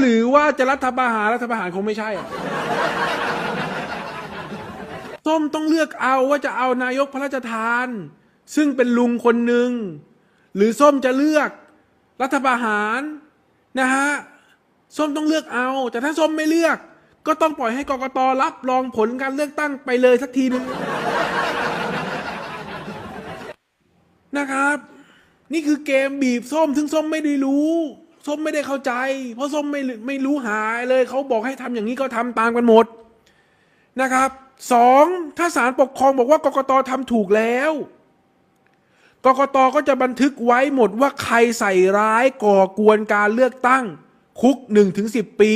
หรือว่าจะรัฐประหารรัฐประหารคงไม่ใช่อะส้มต้องเลือกเอาว่าจะเอานายกพระราชทาน ซึ่งเป็นลุงคนหนึ่ง หรือส้มจะเลือกรัฐประหารนะฮะส้มต้องเลือกเอา แต่ถ้าส้มไม่เลือก ก็ต้องปล่อยให้กกตรับรองผลการเลือกตั้งไปเลยสักทีหนึ่งนะครับ นี่คือเกมบีบส้มซึ่งส้มไม่ได้รู้ ส้มไม่ได้เข้าใจ เพราะส้มไม่ไม่รู้หายเลยเขาบอกให้ทำอย่างนี้ก็ทำตามกันหมดนะครับสองถ้าศาลปกครองบอกว่ากกตทำถูกแล้วกกตก็จะบันทึกไว้หมดว่าใครใส่ร้ายก่อกวนการเลือกตั้ง คุกหนึ่งถึงสิบปี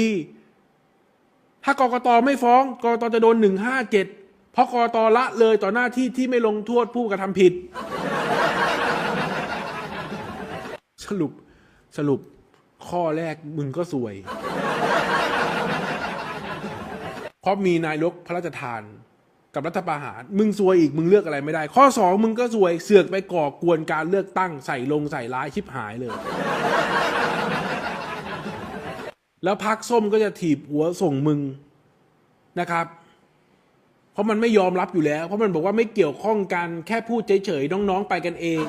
ถ้ากกตไม่ฟ้องกกตจะโดนหนึ่งห้าเจ็ดเพราะกกตละเลยต่อหน้าที่ที่ไม่ลงโทษผู้กระทำผิด สรุปสรุป ข้อแรกมึงก็สวย เพราะมีนายกพระราชทาน กับรัฐประหาร มึงซวยอีกมึงเลือกอะไรไม่ได้ ข้อสองมึงก็ซวยเสือกไปก่อกวนการเลือกตั้งใส่ลงใส่ร้ายชิบหายเลย แล้วพักส้มก็จะถีบหัวส่งมึงนะครับ เพราะมันไม่ยอมรับอยู่แล้ว เพราะมันบอกว่าไม่เกี่ยวข้องกันแค่พูดเฉยๆน้องๆไปกันเอง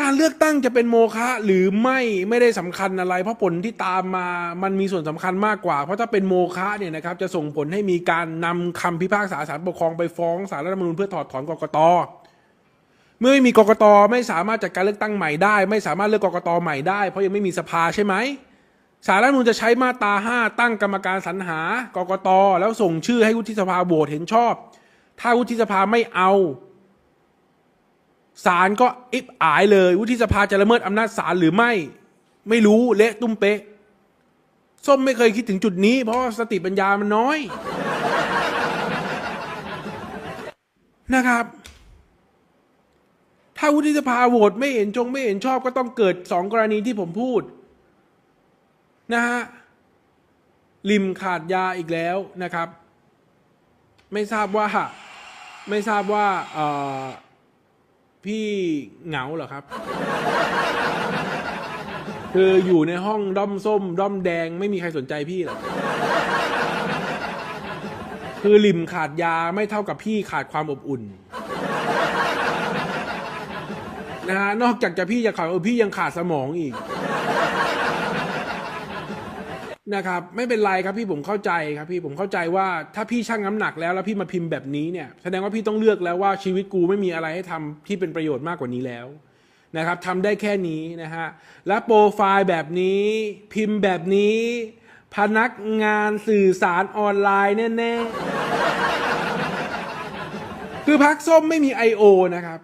การเลือกตั้งจะเป็นโมฆะหรือไม่ไม่ได้สำคัญอะไร เพราะผลที่ตามมามันมีส่วนสำคัญมากกว่า เพราะถ้าเป็นโมฆะเนี่ยนะครับจะส่งผลให้มีการนำคำพิพากษาศาลปกครองไปฟ้องศาลรัฐธรรมนูญเพื่อถอดถอนกกตเมื่อไม่มีกกตไม่สามารถจัดการเลือกตั้งใหม่ได้ ไม่สามารถเลือกกกตใหม่ได้ เพราะยังไม่มีสภาใช่ไหมศาลรัฐธรรมนูญจะใช้มาตราห้าตั้งกรรมการสรรหากกตแล้วส่งชื่อให้วุฒิสภาโหวตเห็นชอบ ถ้าวุฒิสภาไม่เอา ศาลก็อิบอายเลย วุฒิสภาจะละเมิดอำนาจศาลหรือไม่ ไม่รู้เละตุ้มเป๊ะ ส้มไม่เคยคิดถึงจุดนี้ เพราะสติปัญญามันน้อย นะครับ ถ้าวุฒิสภาโหวตไม่เห็นจงไม่เห็นชอบก็ต้องเกิดสองกรณีที่ผมพูด นะฮะริมขาดยาอีกแล้วนะครับ ไม่ทราบว่า ไม่ทราบว่าเออ พี่เหงาเหรอครับ คืออยู่ในห้องด้อมส้ม ด้อมแดงไม่มีใครสนใจพี่หรอกคือลิมขาดยาไม่เท่ากับพี่ขาดความอบอุ่นนะฮะนอกจากจะพี่จะขาดเออพี่ยังขาดสมองอีก นะครับไม่เป็นไรครับพี่ผมเข้าใจครับพี่ผมเข้าใจว่าถ้าพี่ชั่งน้ำหนักแล้วแล้วพี่มาพิมพ์แบบนี้เนี่ยแสดงว่าพี่ต้องเลือกแล้วว่าชีวิตกูไม่มีอะไรให้ทำที่เป็นประโยชน์มากกว่านี้แล้วนะครับทำได้แค่นี้นะฮะและโปรไฟล์แบบนี้พิมพ์แบบนี้ พนักงานสื่อสารออนไลน์แน่ๆคือพักส้มไม่มี I.O. นะครับ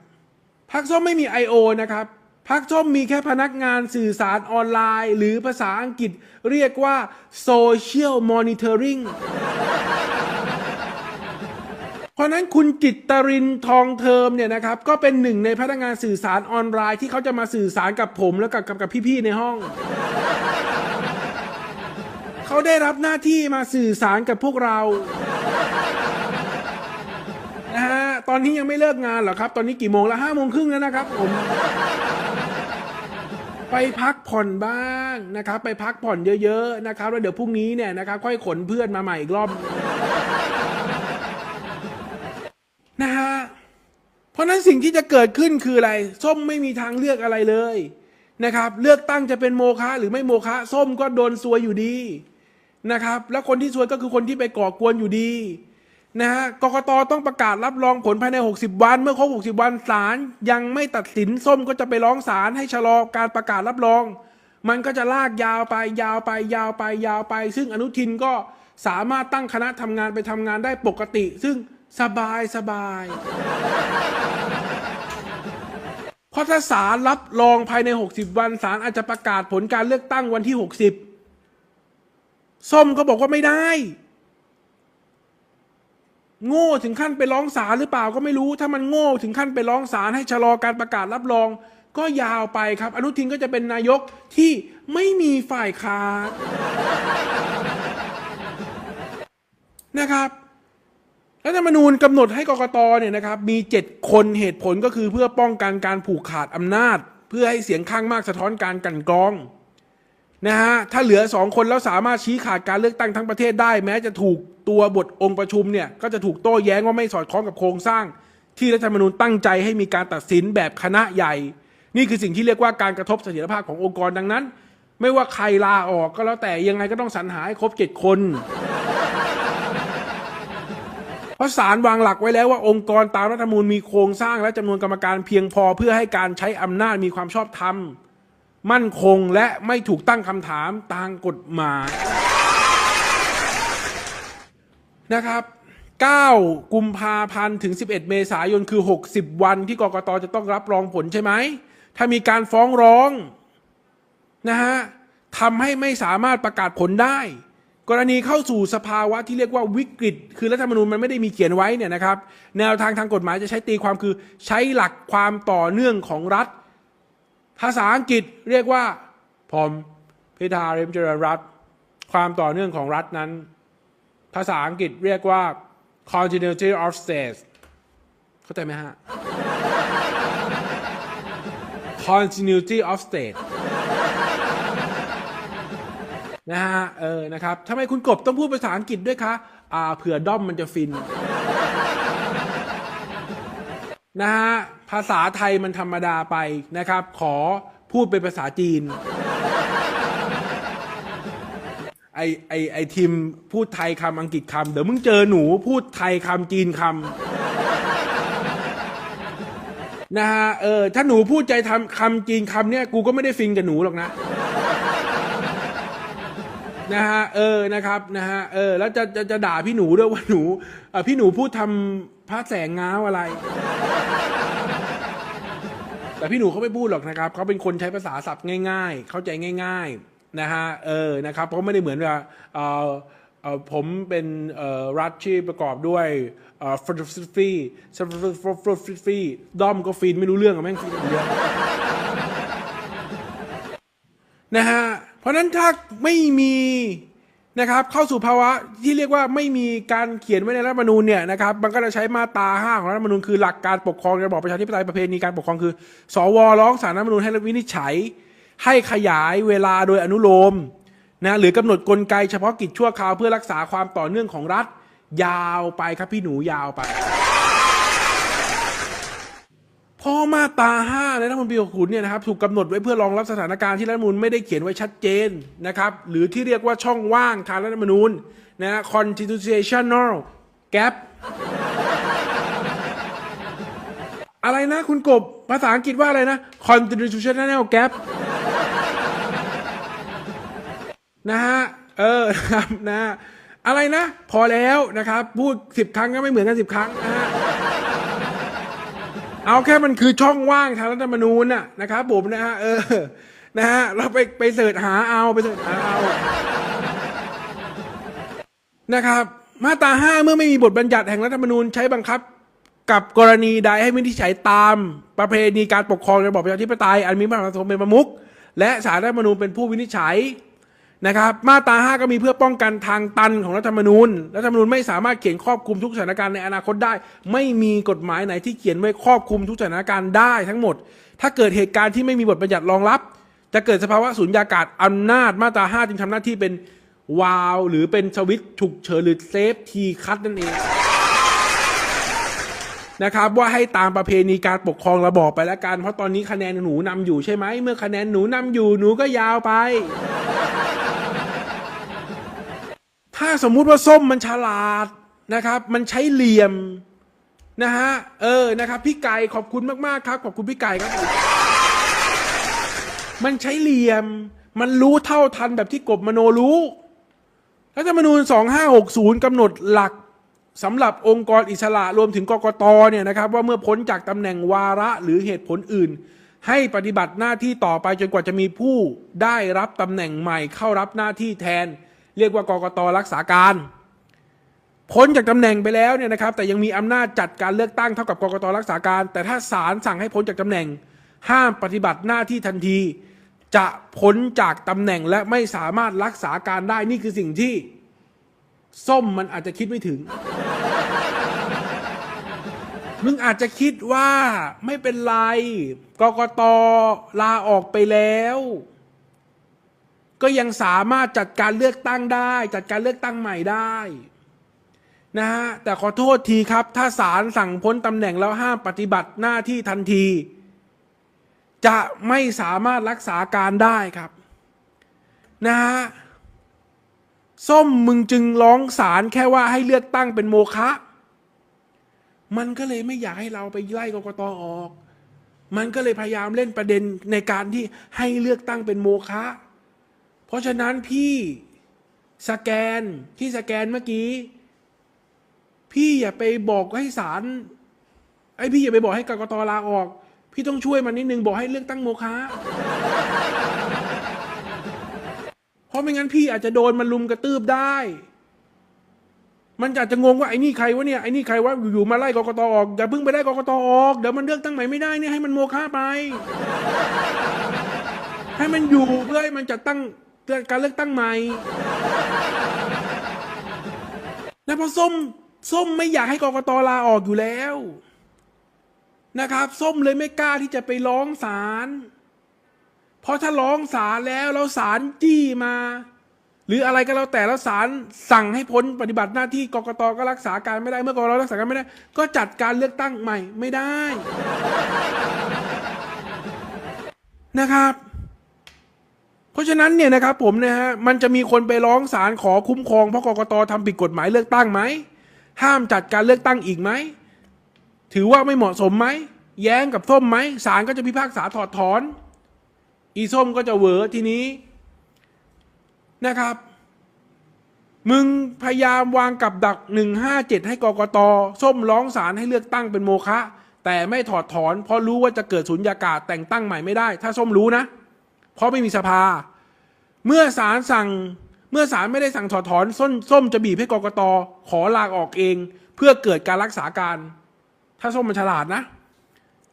พักส้มไม่มี I.O. นะครับ พักส้มมีแค่พนักงานสื่อสารออนไลน์ หรือภาษาอังกฤษเรียกว่า Social Monitoring เพราะนั้นคุณจิตตรินทองเทอมเนี่ยนะครับ ก็เป็นหนึ่งในพนักงานสื่อสารออนไลน์ที่เขาจะมาสื่อสารกับผมแล้วกับกับกับพี่ๆในห้อง เขาได้รับหน้าที่มาสื่อสารกับพวกเรานะฮะตอนนี้ยังไม่เลิกงานเหรอครับ ตอนนี้กี่โมงแล้วห้าโมงครึ่งแล้วนะครับผม ไปพักผ่อนบ้างนะครับ ไปพักผ่อนเยอะๆนะครับ แล้วเดี๋ยวพรุ่งนี้เนี่ยนะครับ ค่อยขนเพื่อนมาใหม่อีกรอบนะฮะเพราะนั้นสิ่งที่จะเกิดขึ้นคืออะไร ส้มไม่มีทางเลือกอะไรเลยนะครับ เลือกตั้งจะเป็นโมฆะหรือไม่โมฆะส้มก็โดนซวยอยู่ดีนะครับ แล้วคนที่ซวยก็คือคนที่ไปก่อกวนอยู่ดี นะฮะกกตต้องประกาศรับรองผลภายใน 60 วัน เมื่อครบ 60 วันศาลยังไม่ตัดสินส้มก็จะไปร้องศาลให้ชะลอการประกาศรับรอง มันก็จะลากยาวไปยาวไปยาวไปยาวไป ซึ่งอนุทินก็สามารถตั้งคณะทำงานไปทำงานได้ปกติ ซึ่งสบายสบาย เพราะถ้าศาลรับรองภายใน 60 วันศาลอาจจะประกาศผลการเลือกตั้งวันที่ 60 ส้มก็บอกว่าไม่ได้ โง่ถึงขั้นไปร้องศาลหรือเปล่าก็ไม่รู้ ถ้ามันโง่ถึงขั้นไปร้องศาลให้ชะลอการประกาศรับรอง ก็ยาวไปครับ อนุทินก็จะเป็นนายกที่ไม่มีฝ่ายค้านนะครับรัฐธรรมนูญกำหนดให้กกตเนี่ยนะครับมีเจ็ดคนเหตุผลก็คือเพื่อป้องกันการผูกขาดอำนาจ เพื่อให้เสียงข้างมากสะท้อนการกันกรองนะฮะถ้าเหลือสองคนแล้วสามารถชี้ขาดการเลือกตั้งทั้งประเทศได้ แม้จะถูก ตัวบทองค์ประชุมเนี่ยก็จะถูกโต้แย้งว่าไม่สอดคล้องกับโครงสร้าง ที่รัฐธรรมนูญตั้งใจให้มีการตัดสินแบบคณะใหญ่ นี่คือสิ่งที่เรียกว่าการกระทบเสถียรภาพขององค์กรดังนั้น ไม่ว่าใครลาออกก็แล้วแต่ยังไงก็ต้องสรรหาให้ครบเจ็ดคนเพราะศาลวางหลักไว้แล้วว่าองค์กรตามรัฐธรรมนูญมีโครงสร้างและจำนวนกรรมการเพียงพอเพื่อให้การใช้อำนาจมีความชอบธรรม มั่นคงและไม่ถูกตั้งคำถามตามกฎหมาย นะครับ 9 กุมภาพันธ์ถึง 11 เมษายนคือ 60 วันที่กกตจะต้องรับรองผลใช่ไหม ถ้ามีการฟ้องร้องนะฮะทำให้ไม่สามารถประกาศผลได้ กรณีเข้าสู่สภาวะที่เรียกว่าวิกฤต คือรัฐธรรมนูญมันไม่ได้มีเขียนไว้เนี่ยนะครับ แนวทางทางกฎหมายจะใช้ตีความคือใช้หลักความต่อเนื่องของรัฐ ภาษาอังกฤษเรียกว่าผมพิธาเรมเจริญรัฐ ความต่อเนื่องของรัฐนั้น ภาษาอังกฤษเรียกว่า continuity of state เข้าใจไหมฮะ continuity of state นะฮะ เออ นะครับทำไมคุณกบต้องพูดภาษาอังกฤษด้วยคะ อ่า เผื่อด้อมมันจะฟิน นะฮะ ภาษาไทยมันธรรมดาไปนะครับ ขอพูดเป็นภาษาจีน ไอไอไอทีมพูดไทยคำอังกฤษคำเดี๋ยวมึงเจอหนูพูดไทยคำจีนคำนะฮะเออถ้าหนูพูดใจทำคำจีนคำเนี่ยกูก็ไม่ได้ฟินกับหนูหรอกนะนะฮะเออนะครับนะฮะเออแล้วจะจะจะด่าพี่หนูด้วยว่าหนูเอ่อพี่หนูพูดทำพระแสงง้าวอะไร แต่พี่หนูเขาไม่พูดหรอกนะครับเขาเป็นคนใช้ภาษาศัพท์ง่าย ๆ เข้าใจง่าย ๆ นะฮะเออนะครับเพราะไม่ได้เหมือนว่าเออเออผมเป็นเออรัฐที่ประกอบด้วยเออฟรฟิฟีฟรฟิฟีด้อมก็ฟินไม่รู้เรื่องกับแม่งฟินอย่างนะฮะเพราะนั้นถ้าไม่มีนะครับเข้าสู่ภาวะที่เรียกว่าไม่มีการเขียนไว้ในรัฐธรรมนูญเนี่ยนะครับมันก็จะใช้มาตราห้าของรัฐธรรมนูญคือหลักการปกครองระบอบประชาธิปไตยประเพณีการปกครองคือ สวร้องสารรัฐธรรมนูญให้วินิจฉัย ให้ขยายเวลาโดยอนุโลมนะหรือกำหนดกลไกเฉพาะกิจชั่วคราวเพื่อรักษาความต่อเนื่องของรัฐ ยาวไปครับพี่หนูยาวไปพอมาตราในรัฐธรรมนูญปี60เนี่ยนะครับถูกกำหนดไว้เพื่อรองรับสถานการณ์ที่รัฐมนูญไม่ได้เขียนไว้ชัดเจนนะครับ หรือที่เรียกว่าช่องว่างทางรัฐธรรมนูญนะฮะ constitutional gap อะไรนะคุณกบภาษาอังกฤษว่าอะไรนะ constitutional gap นะฮะเออนะครับนะฮะอะไรนะ พอแล้วนะครับ พูดสิบครั้งก็ไม่เหมือนกันสิบครั้งนะฮะเอาแค่มันคือช่องว่างทางรัฐธรรมนูญน่ะนะครับผมนะฮะเออนะฮะเราไปไปเสิร์ชหาเอาไปเสิร์ชหาเอานะครับ มาตราห้าเมื่อไม่มีบทบัญญัติแห่งรัฐธรรมนูญใช้บังคับ กับกรณีใดให้วินิจฉัยตามประเพณีการปกครองระบอบประชาธิปไตยอันมีพระมหากษัตริย์เป็นประมุขและสารรัฐธรรมนูญเป็นผู้วินิจฉัย นะครับ มาตราห้าก็มีเพื่อป้องกันทางตันของรัฐธรรมนูญ รัฐธรรมนูญไม่สามารถเขียนครอบคลุมทุกสถานการณ์ในอนาคตได้ ไม่มีกฎหมายไหนที่เขียนไว้ครอบคลุมทุกสถานการณ์ได้ทั้งหมด ถ้าเกิดเหตุการณ์ที่ไม่มีบทบัญญัติรองรับ จะเกิดสภาวะสุญญากาศอำนาจมาตราห้าจึงทำหน้าที่เป็นวาล์วหรือเป็นสวิตช์ฉุกเฉินหรือเซฟทีคัตนั่นเองนะครับว่าให้ตามประเพณีการปกครองระบอบไปแล้วกัน เพราะตอนนี้คะแนนหนูนำอยู่ใช่ไหมเมื่อคะแนนหนูนำอยู่หนูก็ยาวไปาสมมุติว่าส้มมันฉลาดนะครับ มันใช้เหลี่ยมนะฮะเออนะครับ พี่ไก่ขอบคุณมากๆครับขอบคุณพี่ไก่ครับ มันใช้เหลี่ยม มันรู้เท่าทันแบบที่กบมโนรู้รัฐธรรมนูญ 2560กำหนดหลักสำหรับองค์กรอิสระรวมถึงกกตเนี่ยนะครับว่าเมื่อพ้นจากตำแหน่งวาระหรือเหตุผลอื่น ให้ปฏิบัติหน้าที่ต่อไปจนกว่าจะมีผู้ได้รับตำแหน่งใหม่เข้ารับหน้าที่แทน เรียกว่ากกตรักษาการพ้นจากตำแหน่งไปแล้วเนี่ยนะครับแต่ยังมีอำนาจจัดการเลือกตั้งเท่ากับกกตรักษาการ แต่ถ้าศาลสั่งให้พ้นจากตำแหน่ง ห้ามปฏิบัติหน้าที่ทันที จะพ้นจากตำแหน่งและไม่สามารถรักษาการได้นี่คือสิ่งที่ ส้มมันอาจจะคิดไม่ถึง มึงอาจจะคิดว่าไม่เป็นไรกกตลาออกไปแล้ว ก็ยังสามารถจัดการเลือกตั้งได้ จัดการเลือกตั้งใหม่ได้นะฮะแต่ขอโทษทีครับ ถ้าศาลสั่งพ้นตำแหน่งแล้วห้ามปฏิบัติหน้าที่ทันที จะไม่สามารถรักษาการได้ครับนะฮะส้มมึงจึงร้องศาลแค่ว่าให้เลือกตั้งเป็นโมฆะมันก็เลยไม่อยากให้เราไปไล่กกตออก มันก็เลยพยายามเล่นประเด็นในการที่ให้เลือกตั้งเป็นโมฆะ เพราะฉะนั้นพี่สแกนที่สแกนเมื่อกี้ พี่อย่าไปบอกให้ศาลไอ้พี่อย่าไปบอกให้กรกตลาออก พี่ต้องช่วยมันนิดนึงบอกให้เลือกตั้งโมฆะเพราะไม่งั้นพี่อาจจะโดนมันลุมกระตืบได้ มันอาจจะงงว่าไอ้นี่ใครวะเนี่ยไอ้นี่ใครวะอยู่ๆมาไล่กรกตออกอย่าเพิ่งไปไล่กรกตออกเดี๋ยวมันเลือกตั้งใหม่ไม่ได้เนี่ยให้มันโมฆะไป ให้มันอยู่เพื่อให้มันจัดตั้ง การเลือกตั้งใหม่นะเพราะส้มส้มไม่อยากให้กรกตลาออกอยู่แล้ว นะครับ ส้มเลยไม่กล้าที่จะไปร้องศาลเพราะถ้าร้องศาลแล้วแล้วศาลจี้มา หรืออะไรก็แล้วแต่แล้วศาลสั่งให้พ้นปฏิบัติหน้าที่กรกตก็รักษาการไม่ได้ เมื่อกกตรักษาการไม่ได้ ก็จัดการเลือกตั้งใหม่ไม่ได้ นะครับะฉะนั้นเนี่ยนะครับผมนะฮะมันจะมีคนไปร้องศาลขอคุ้มครองเพราะกกตทำผิดกฎหมายเลือกตั้งไหมห้ามจัดการเลือกตั้งอีกไหมถือว่าไม่เหมาะสมไหมแย้งกับส้มไหมศาลก็จะพิพากษาถอดถอน อีส้มก็จะเวอทีนี้นะครับ มึงพยายามวางกับดักหนึ่งห้าเจ็ดให้กกต ส้มร้องศาลให้เลือกตั้งเป็นโมฆะแต่ไม่ถอดถอน เพราะรู้ว่าจะเกิดสุญญากาศแต่งตั้งใหม่ไม่ได้ ถ้าส้มรู้นะ เพราะไม่มีสภา เมื่อศาลสั่งเมื่อศาลไม่ได้สั่งถอดถอนส้มส้มจะบีบให้กกตขอลาออกเอง เพื่อเกิดการรักษาการ ถ้าส้มมันฉลาดนะ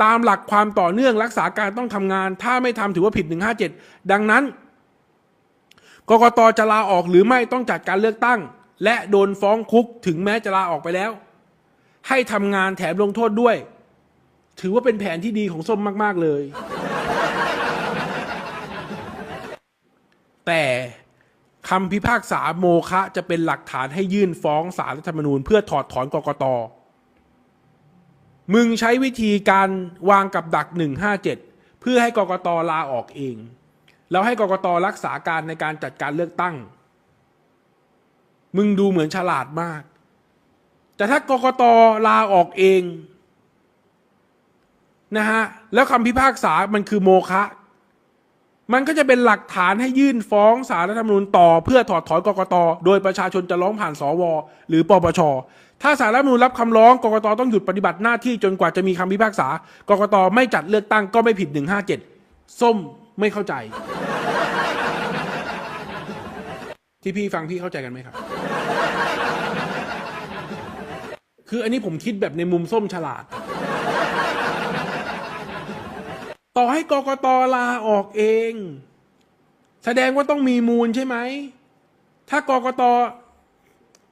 ตามหลักความต่อเนื่องรักษาการต้องทำงาน ถ้าไม่ทำถือว่าผิด 157 ดังนั้นกกตจะลาออกหรือไม่ต้องจัดการเลือกตั้ง และโดนฟ้องคุกถึงแม้จะลาออกไปแล้ว ให้ทำงานแถมลงโทษด้วย ถือว่าเป็นแผนที่ดีของส้มมาก ๆเลย แต่คำพิพากษาโมฆะจะเป็นหลักฐานให้ยื่นฟ้องสารรัฐธรรมนูญ เพื่อถอดถอนกกต มึงใช้วิธีการวางกับดัก 157 เพื่อให้กกตลาออกเอง แล้วให้กกตรักษาการในการจัดการเลือกตั้ง มึงดูเหมือนฉลาดมาก แต่ถ้ากกตลาออกเองนะฮะแล้วคำพิพากษามันคือโมฆะ มันก็จะเป็นหลักฐานให้ยื่นฟ้องสารรัฐธรรมนูญต่อเพื่อถอดถอนกกต โดยประชาชนจะร้องผ่านสว หรือปปช ถ้าสารรัฐธรรมนูญรับคำร้องกกตต้องหยุดปฏิบัติหน้าที่จนกว่าจะมีคำพิพากษากกตไม่จัดเลือกตั้งก็ไม่ผิด 157 ส้มไม่เข้าใจ ที่พี่ฟังพี่เข้าใจกันไหมครับ คืออันนี้ผมคิดแบบในมุมส้มฉลาด ต่อให้กกตลาออกเอง แสดงว่าต้องมีมูลใช่ไหม ถ้ากกต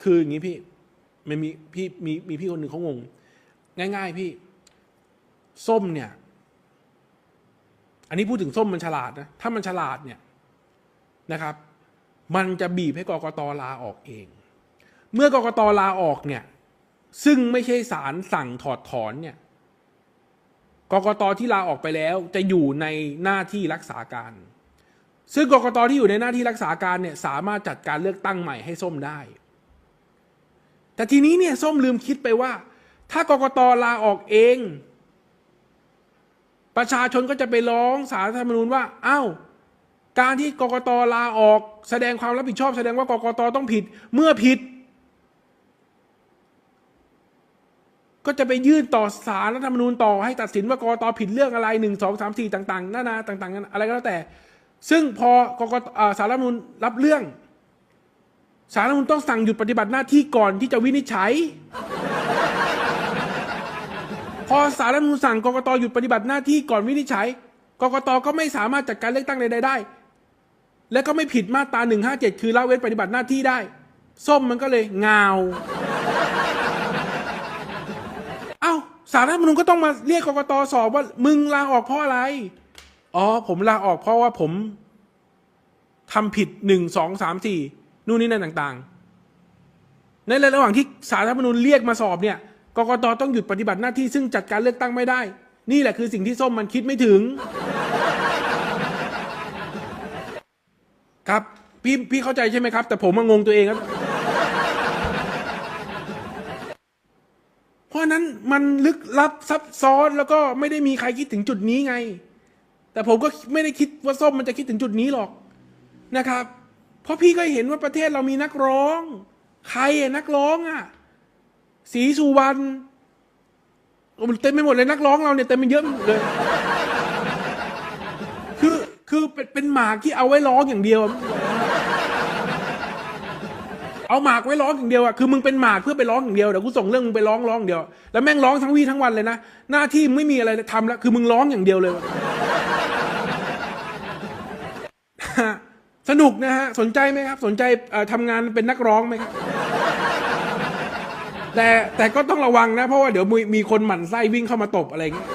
คืออย่างนี้พี่มันมีพี่มีมีพี่คนหนึ่งเขางง ง่าย ๆ พี่ ส้มเนี่ย อันนี้พูดถึงส้มมันฉลาดนะถ้ามันฉลาดเนี่ยนะครับ มันจะบีบให้กกตลาออกเอง เมื่อกกตลาออกเนี่ย ซึ่งไม่ใช่ศาลสั่งถอดถอนเนี่ย กกตที่ลาออกไปแล้วจะอยู่ในหน้าที่รักษาการ ซึ่งกกตที่อยู่ในหน้าที่รักษาการเนี่ยสามารถจัดการเลือกตั้งใหม่ให้ส้มได้ แต่ทีนี้เนี่ยส้มลืมคิดไปว่า ถ้ากกตลาออกเอง ประชาชนก็จะไปร้องสารธรรมนูญว่าอ้าวการที่กกตลาออก แสดงความรับผิดชอบ แสดงว่ากกตต้องผิด เมื่อผิด ก็จะไปยื่นต่อสารรัฐธรรมนูญต่อให้ตัดสินว่ากกตผิดเรื่องอะไรหนึ่งสองสามสี่ต่างๆนานาต่างๆอะไรก็แล้วแต่ ซึ่งพอกกตอ่าสารรัฐธรรมนูญรับเรื่องสารรัฐธรรมนูญต้องสั่งหยุดปฏิบัติหน้าที่ก่อนที่จะวินิจฉัย พอสารรัฐธรรมนูญสั่งกกตหยุดปฏิบัติหน้าที่ก่อนวินิจฉัยกกตก็ไม่สามารถจัดการเลือกตั้งใดๆได้ และก็ไม่ผิดมาตรา157 คือละเว้นปฏิบัติหน้าที่ได้ ส้มมันก็เลยงาว เอ้า สารรัฐธรรมนูญก็ต้องมาเรียกกกตสอบว่ามึงลาออกเพราะอะไร อ๋อ ผมลาออกเพราะว่าผมทำผิดหนึ่งสองสามสี่นู่นนี่นั่นต่าง ๆ ในระหว่างที่สารรัฐธรรมนูญเรียกมาสอบเนี่ยกกตต้องหยุดปฏิบัติหน้าที่ซึ่งจัดการเลือกตั้งไม่ได้ นี่แหละคือสิ่งที่ส้มมันคิดไม่ถึง ครับ พี่พี่เข้าใจใช่ไหมครับ แต่ผมมางงตัวเองครับ เพราะนั้นมันลึกลับซับซ้อนแล้วก็ไม่ได้มีใครคิดถึงจุดนี้ไง แต่ผมก็ไม่ได้คิดว่าส้มมันจะคิดถึงจุดนี้หรอกนะครับ เพราะพี่ก็เห็นว่าประเทศเรามีนักร้อง ใครอะนักร้องอะศรีสุวรรณเต็มไปหมดเลยนักร้องเราเนี่ยเต็มไปเยอะหมดเลย คือคือเป็นเป็นหมาที่เอาไว้ร้องอย่างเดียว เอาหมากไว้ร้องอย่างเดียวอะคือมึงเป็นหมากเพื่อไปร้องอย่างเดียวเดี๋ยวกูส่งเรื่องมึงไปร้องร้องอย่างเดียว แล้วแม่งร้องทั้งวี่ทั้งวันเลยนะหน้าที่ไม่มีอะไรทำแล้วคือมึงร้องอย่างเดียวเลย สนุกนะฮะสนใจไหมครับ สนใจเอ่อทำงานเป็นนักร้องไหมครับแต่แต่ก็ต้องระวังนะ เพราะว่าเดี๋ยวมีมีคนหมั่นไส้วิ่งเข้ามาตบอะไรอย่างเงี้ย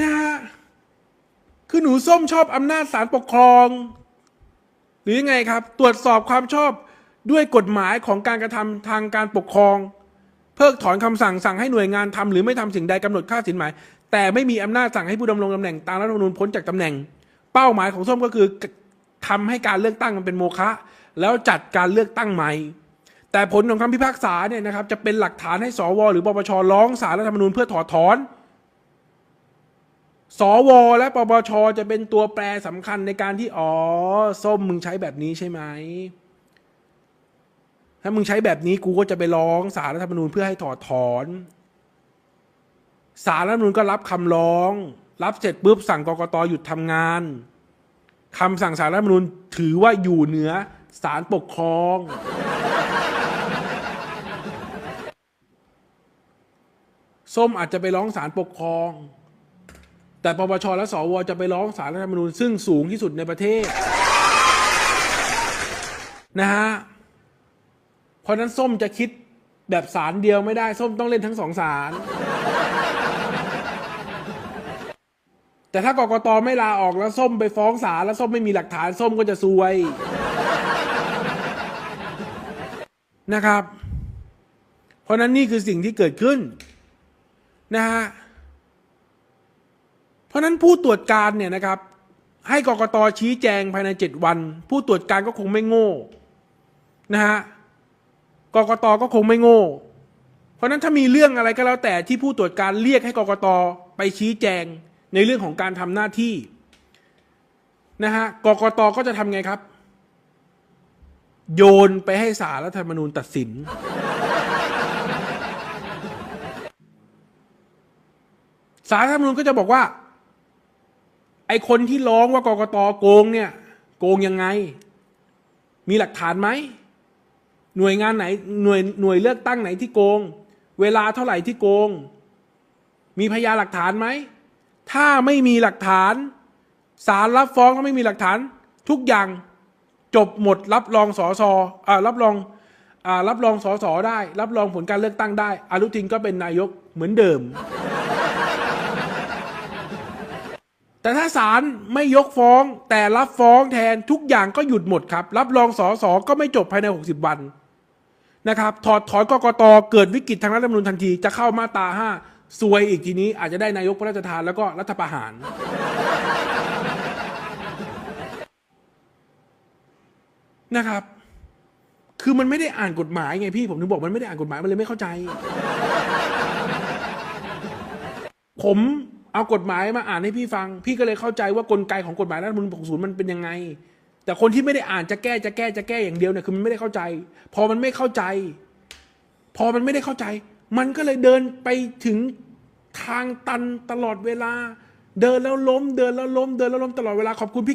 นะฮะคือหนูส้มชอบอำนาจศาลปกครอง หรือไงครับ ตรวจสอบความชอบด้วยกฎหมายของการกระทำทางการปกครอง เพิกถอนคำสั่งสั่งให้หน่วยงานทำหรือไม่ทำสิ่งใดกำหนดค่าสินหมายแต่ไม่มีอำนาจสั่งให้ผู้ดำรงตำแหน่งตามรัฐธรรมนูญพ้นจากตำแหน่ง เป้าหมายของส้มก็คือทำให้การเลือกตั้งมันเป็นโมฆะแล้วจัดการเลือกตั้งใหม่ แต่ผลของคำพิพากษาเนี่ยนะครับจะเป็นหลักฐานให้สวหรือปปชร้องศาลรัฐธรรมนูญเพื่อถอดถอน สวและปปชจะเป็นตัวแปรสำคัญในการที่อ๋อส้มมึงใช้แบบนี้ใช่ไหมถ้ามึงใช้แบบนี้กูก็จะไปร้องสารรัฐธรรมนูญเพื่อให้ถอดถอนสารรัฐธรรมนูญก็รับคำร้อง รับเสร็จปุ๊บสั่งกกตหยุดทำงานคำสั่งสารรัฐธรรมนูญถือว่าอยู่เหนือศาลปกครอง ส้มอาจจะไปร้องศาลปกครอง แต่ปปชและสวจะไปร้องศาลรัฐธรรมนูญซึ่งสูงที่สุดในประเทศนะฮะเพราะนั้นส้มจะคิดแบบสารเดียวไม่ได้ ส้มต้องเล่นทั้งสองสารแต่ถ้ากกตไม่ลาออกแล้วส้มไปฟ้องศาลแล้วส้มไม่มีหลักฐานส้มก็จะซวยนะครับ เพราะนั้นนี่คือสิ่งที่เกิดขึ้นนะฮะ ราะนั้นผู้ตรวจการเนี่ยนะครับ ให้กรกตชี้แจงภายในเจ็ดวัน ผู้ตรวจการก็คงไม่โง่นะฮะกรกตก็คงไม่โง่ เพราะนั้นถ้ามีเรื่องอะไรก็แล้วแต่ที่ผู้ตรวจการเรียกให้กรกตไปชี้แจงในเรื่องของการทำหน้าที่นะฮะกรกตก็จะทำไงครับ โยนไปให้สารรัฐธรรมนูญตัดสิน สารรัฐธรรมนูญก็จะบอกว่า ไอคนที่ร้องว่ากกตโกงเนี่ย โกงยังไง มีหลักฐานไหมหน่วยงานไหนหน่วยหน่วยเลือกตั้งไหนที่โกง เวลาเท่าไหร่ที่โกง มีพยานหลักฐานไหมถ้าไม่มีหลักฐานศาลรับฟ้องถ้าไม่มีหลักฐาน ทุกอย่างจบหมดรับรองสอสออ่ารับรองอ่ารับรองสอสอได้ รับรองผลการเลือกตั้งได้ อนุทินก็เป็นนายกเหมือนเดิม แต่ถ้าศาลไม่ยกฟ้อง แต่รับฟ้องแทนทุกอย่างก็หยุดหมดครับ รับรองสอสอก็ไม่จบภายใน 60 วันนะครับ ถอดถอนกกตเกิดวิกฤตทางรัฐธรรมนูญทันทีจะเข้ามาตราห้าซวยอีกทีนี้อาจจะได้นายกพระราชทานแล้วก็รัฐประหาร นะครับ คือมันไม่ได้อ่านกฎหมายไงพี่ ผมถึงบอกมันไม่ได้อ่านกฎหมายมันเลยไม่เข้าใจ ผม เอากฎหมายมาอ่านให้พี่ฟัง พี่ก็เลยเข้าใจว่ากลไกของกฎหมายรัฐธรรมนูญ60 มันเป็นยังไง แต่คนที่ไม่ได้อ่านจะแก้จะแก้จะแก้อย่างเดียวเนี่ยคือมันไม่ได้เข้าใจ พอมันไม่เข้าใจ พอมันไม่ได้เข้าใจ มันก็เลยเดินไปถึงทางตันตลอดเวลา เดินแล้วล้ม เดินแล้วล้ม เดินแล้วล้มตลอดเวลาขอบคุณพี่